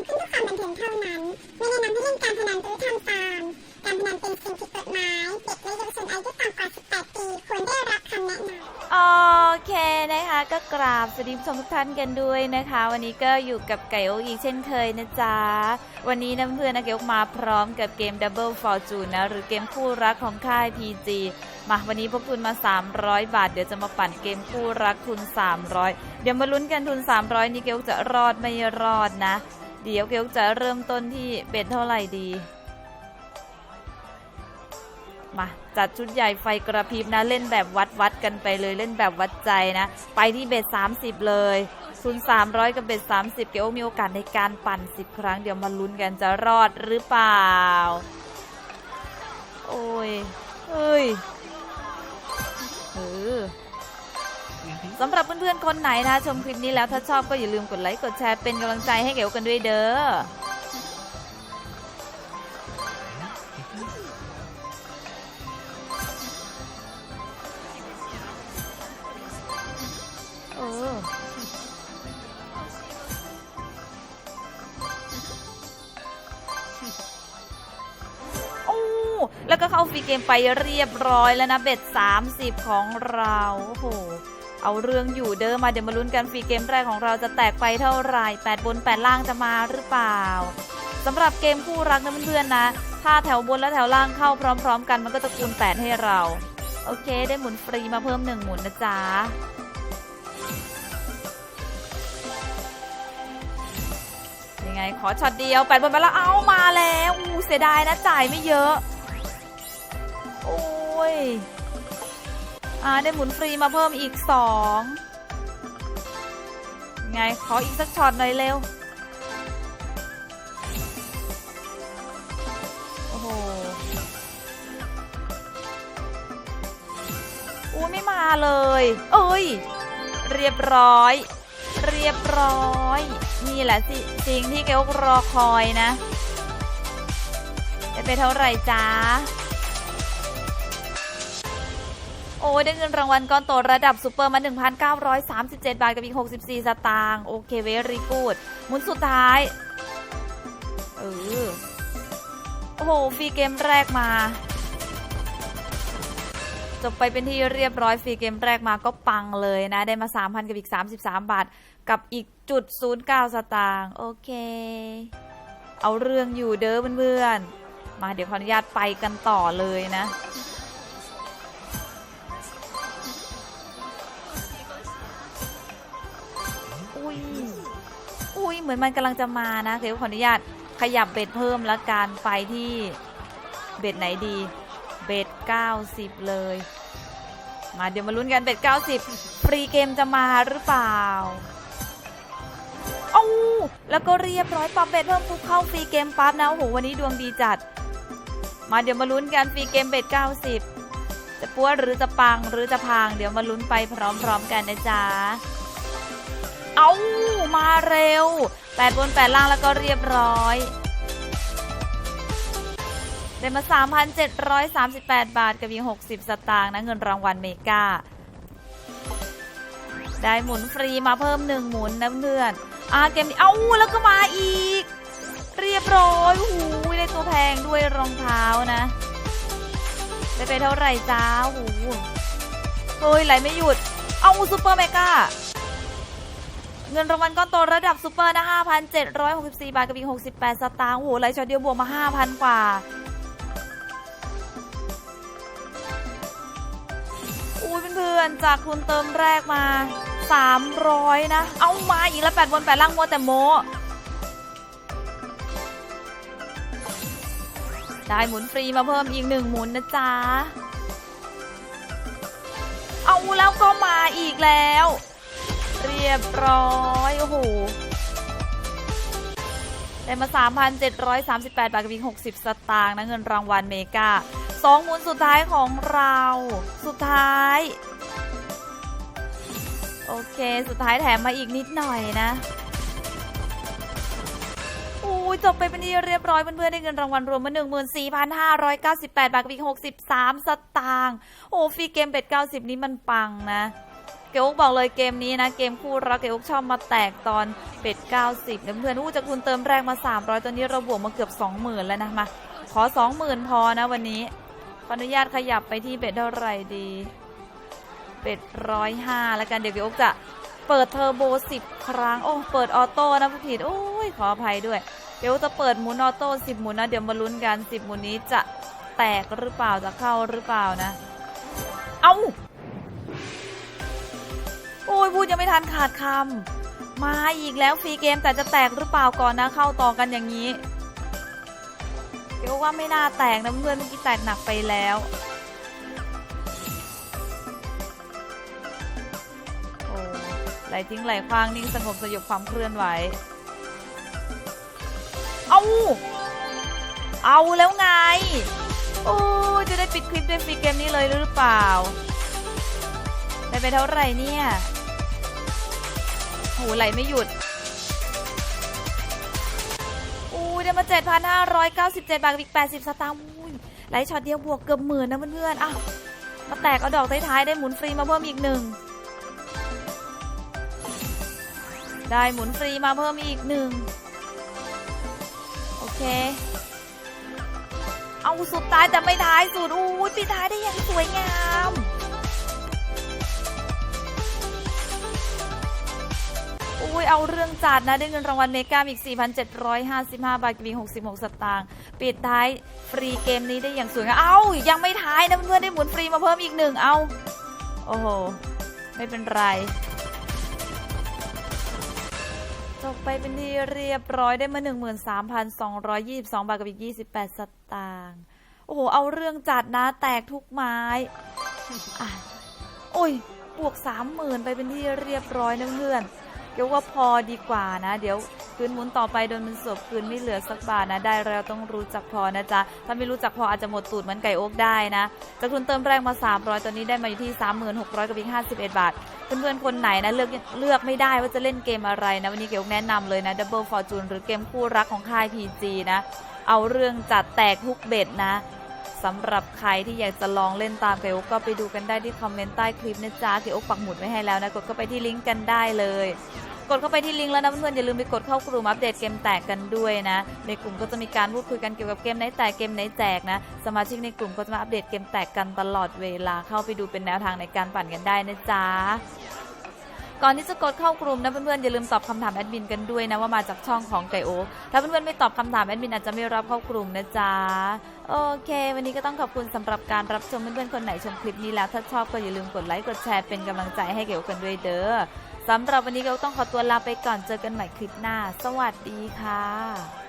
ำขึ้นเพื่อความบันเทิงเท่านั้น ไม่แนะนำให้เล่นการพนันหรือทำตามการพนันเป็นสิ่งผิดกฎหมาย เด็กและเยาวชนอายุต่ำกว่า 18 ปีควรได้รับคำแนะนำโอเคนะคะก็กราบสวัสดีผู้ชมทุกท่านกันด้วยนะคะ วันนี้ก็อยู่กับไก่โออีกเช่นเคยนะจ๊ะ วันนี้น้ำเพื่อนนะเกยกมาพร้อมกับเกม Double Fortune นะ หรือเกมคู่รักของค่าย PG มาวันนี้พวกทุนมา 300 บาท เดี๋ยวจะมาปั่นเกมคู่รักทุน 300 เดี๋ยวมาลุ้นกันทุน 300 นี้เกยกจะรอดไม่รอดนะ เดี๋ยวเกียกจะเริ่มต้นที่เบ็ดเท่าไหร่ดี มาจัดชุดใหญ่ไฟกระพริบนะเล่นแบบวัดวัดกันไปเลยเล่นแบบวัดใจนะ ไปที่เบ็ด30 เลยทุน300 กับเบ็ด30 เกโอมีโอกาสในการปั่น 10 ครั้ง เดี๋ยวมาลุ้นกันจะรอดหรือเปล่า โอ้ยเฮ้ยเออ สำหรับเพื่อนๆคนไหนนะชมคลิปนี้แล้วถ้าชอบก็อย่าลืมกดไลค์กดแชร์เป็นกำลังใจให้เก๋วกันด้วยเด้อเออโอ้แล้วก็เข้าฟรีเกมไปเรียบร้อยแล้วนะเบ็ด 30 ของเรา โอ้โห เอาเรื่องอยู่เด้อมาเดี๋ยวมาลุ้นกันฟรีเกมแรกของเราจะแตกไปเท่าไหร่8บน8ล่างจะมาหรือเปล่าสำหรับเกมคู่รักนะเพื่อนๆนะ ถ้าแถวบนและแถวล่างเข้าพร้อม ๆ กันมันก็จะคูณ8ให้เรา โอเค ได้หมุนฟรีมาเพิ่ม1หมุนนะจ๊ะยังไงขอช็อตเดียวแปดบนไปแล้วเอามาแล้ว อู้เสียดายนะจ่ายไม่เยอะ โอ้ย อ่าได้หมุนฟรีมาเพิ่มอีกสองไงขออีกสักช็อตหน่อยเร็ว โอ้โหอู้ไม่มาเลย เอ้ย เรียบร้อย เรียบร้อย นี่แหละสิสิ่งที่เกลรอคอยนะได้ไปเท่าไหร่จ้า อ้ยได้เงินรางวัลก้อนโตระดับซูเปอร์มา 1,937 บาทกับอีก 64 สตางค์โอเคเวรีกูดหมุนสุดท้าย เออ โอ้โห ฟรีเกมแรกมา จบไปเป็นที่เรียบร้อยฟรีเกมแรกมาก็ปังเลยนะ ได้มา 3,000 กับอีก 33 บาท กับอีกจุด09 สตางค์โอเค เอาเรื่องอยู่เด้อเพื่อนๆมาเดี๋ยวขออนุญาตไปกันต่อเลยนะ เหมือนมันกำลังจะมานะเดี๋ยวขออนุญาตขยับเบ็ดเพิ่มละกันไปที่เบ็ดไหนดี เบ็ด90 เลย มาเดี๋ยวมาลุ้นกันเบ็ด90 ฟรีเกมจะมาหรือเปล่าเอ้แล้วก็เรียบร้อยปรับเบ็ดเพิ่มปุ๊บเข้าฟรีเกมปั๊บนะโอ้โหวันนี้ดวงดีจัด มาเดี๋ยวมาลุ้นกันฟรีเกมเบ็ด90 จะปัวหรือจะปังหรือจะพัง เดี๋ยวมาลุ้นไปพร้อมๆกันนะจ๊ะ เอามาเร็ว8บน8ล่างแล้วก็เรียบร้อย ได้มา 3,738 บาทกับอีก60 สตางค์นะเงินรางวัลเมกาได้หมุนฟรีมาเพิ่ม1หมุนนะเพื่อนอาเกมนี้เอ้าแล้วก็มาอีก เรียบร้อยโอ้โหได้ตัวแพงด้วยรองเท้านะ ได้ไปเท่าไหร่จ้าโอ้โหเฮ้ยไหลไม่หยุด เอาซูเปอร์เมกา เงินรางวัลก้อนโตระดับซูเปอร์นะ 5,764 บาทกับอีก 68 สตางค์โอ้โหไลช็อตเดียวบวกมา 5,000 กว่า อุ้ยเพื่อนๆ จากทุนเติมแรกมา 300 นะ เอามาอีกแล้ว8บน8ล่างมัวแต่โมได้หมุนฟรีมาเพิ่มอีกหนึ่งหมุนนะจ๊ะ เอาแล้วก็มาอีกแล้ว เรียบร้อยโอ้โหได้มา 3,738 บาทกับอีก60 สตางค์นะเงินรางวัลเมกาสองหมุนสุดท้ายของเรา สุดท้าย โอเค สุดท้ายแถมมาอีกนิดหน่อยนะอู้ยจบไปเป็นที่เรียบร้อยเพื่อนๆได้เงินรางวัลรวมมา 14,598 บาทกับอีก 63 สตางค์ โอ้ฟรีเกมเป็ด 90 นี้มันปังนะ กกอุ๊กบอกเลยเกมนี้นะเกมคู่รักเกอุกชอบมาแตกตอนเป็ด 90เพื่อนๆอู้จากทุนเติมแรกมา 300 ตอนนี้เราบวกมาเกือบ 20,000 แล้วนะมาขอ 20,000 พอนะวันนี้ขออนุญาตขยับไปที่เป็ดเท่าไหร่ดีเป็ดร้อยห้าแล้วกันเดี๋ยวเกอุกจะเปิดเทอร์โบ 10 ครั้งโอ้เปิดออโต้นะผู้ผิดโอ้ยขออภัยด้วยเดี๋ยวจะเปิดหมุนออโต้10 หมุนนะเดี๋ยวมาลุ้นกัน 10 หมุนนี้จะแตกหรือเปล่าจะเข้าหรือเปล่านะ เอา โอ้ยพูดยังไม่ทันขาดคำมาอีกแล้วฟรีเกมแต่จะแตกหรือเปล่าก่อนนะเข้าต่อกันอย่างนี้เดี๋ยวว่าไม่น่าแตกนะเพื่อนเมื่อกี้แตกหนักไปแล้ว โอ้ไหลทิ้งไหลคว้างนิ่งสงบสยบความเคลื่อนไหว เอาเอาแล้วไง โอ้จะได้ปิดคลิปด้วยฟรีเกมนี้เลยหรือเปล่า ได้ไปเท่าไหร่เนี่ย โหไหลไม่หยุดอู้ยได้มา 7,597 บาทบอีก 80 สตางค์อุ้ยไหลช็อตเดียวบวกเกือบหมื่นนะเพื่อนๆอ้าวมาแตกเอาดอกท้ายๆได้หมุนฟรีมาเพิ่มอีกหนึ่งได้หมุนฟรีมาเพิ่มอีกหนึ่งโอเค เอาสุดท้ายแต่ไม่ท้ายสุดอู้ยปิดท้ายได้อย่างสวยงาม อุ้ยเอาเรื่องจัดนะ ได้เงินรางวัลเมกาอีก 4,755 บาทกี66 สตางค์ปิดท้ายฟรีเกมนี้ได้อย่างสวยงามเอ้ายังไม่ท้ายนะเพื่อนได้หมุนฟรีมาเพิ่มอีกหนึ่งเอาโอ้โห ไม่เป็นไรจบไปเป็นที่เรียบร้อยได้มา 13,222 บาทกับอีก 28 สตางค์โอ้โห เอาเรื่องจัดนะแตกทุกไม้อะโอ้ยบวก 30,000 ไปเป็นที่เรียบร้อยนะเพื่อน เดี๋ยวว่าพอดีกว่านะ เดี๋ยวคืนหมุนต่อไปโดนมันสบคืนไม่เหลือสักบาทนะ ได้แล้วต้องรู้จักพอนะจ๊ะ ถ้าไม่รู้จักพออาจจะหมดตูดเหมือนไก่โอ๊กได้นะจากทุนเติมแรกมา 300 ตอนนี้ได้มาอยู่ที่ 3600กับอีก51 บาท เพื่อนๆคนไหนนะเลือกเลือกไม่ได้ว่าจะเล่นเกมอะไรนะ วันนี้เกียวแนะนำเลยนะ Double Fortune หรือเกมคู่รักของค่าย PG นะ เอาเรื่องจัดแตกทุกเบ็ดนะ สำหรับใครที่อยากจะลองเล่นตามเกียวก็ไปดูกันได้ที่คอมเมนต์ใต้คลิปนะจ๊ะเกียวปักหมุดไว้ให้แล้วนะกดเข้าไปที่ลิงก์กันได้เลย กดเข้าไปที่ลิงก์แล้วนะเพื่อนๆอย่าลืมไปกดเข้ากลุ่มอัปเดตเกมแตกกันด้วยนะ ในกลุ่มก็จะมีการพูดคุยกันเกี่ยวกับเกมไหนแตกเกมไหนแจกนะสมาชิกในกลุ่มก็จะมาอัปเดตเกมแตกกันตลอดเวลาเข้าไปดูเป็นแนวทางในการปั่นกันได้นะจ๊ะ ก่อนที่จะกดเข้ากลุ่มนะเพื่อนๆอย่าลืมตอบคำถามแอดมินกันด้วยนะว่ามาจากช่องของไก่โอ๊คถ้าเพื่อนๆไม่ตอบคำถามแอดมินอาจจะไม่รับเข้ากลุ่มนะจ๊ะโอเค วันนี้ก็ต้องขอบคุณสำหรับการรับชมเพื่อนๆคนไหนชมคลิปนี้แล้วถ้าชอบก็อย่าลืมกดไลค์กดแชร์เป็นกำลังใจให้เก๋กันด้วยเด้อสำหรับวันนี้ก็ต้องขอตัวลาไปก่อนเจอกันใหม่คลิปหน้า สวัสดีค่ะ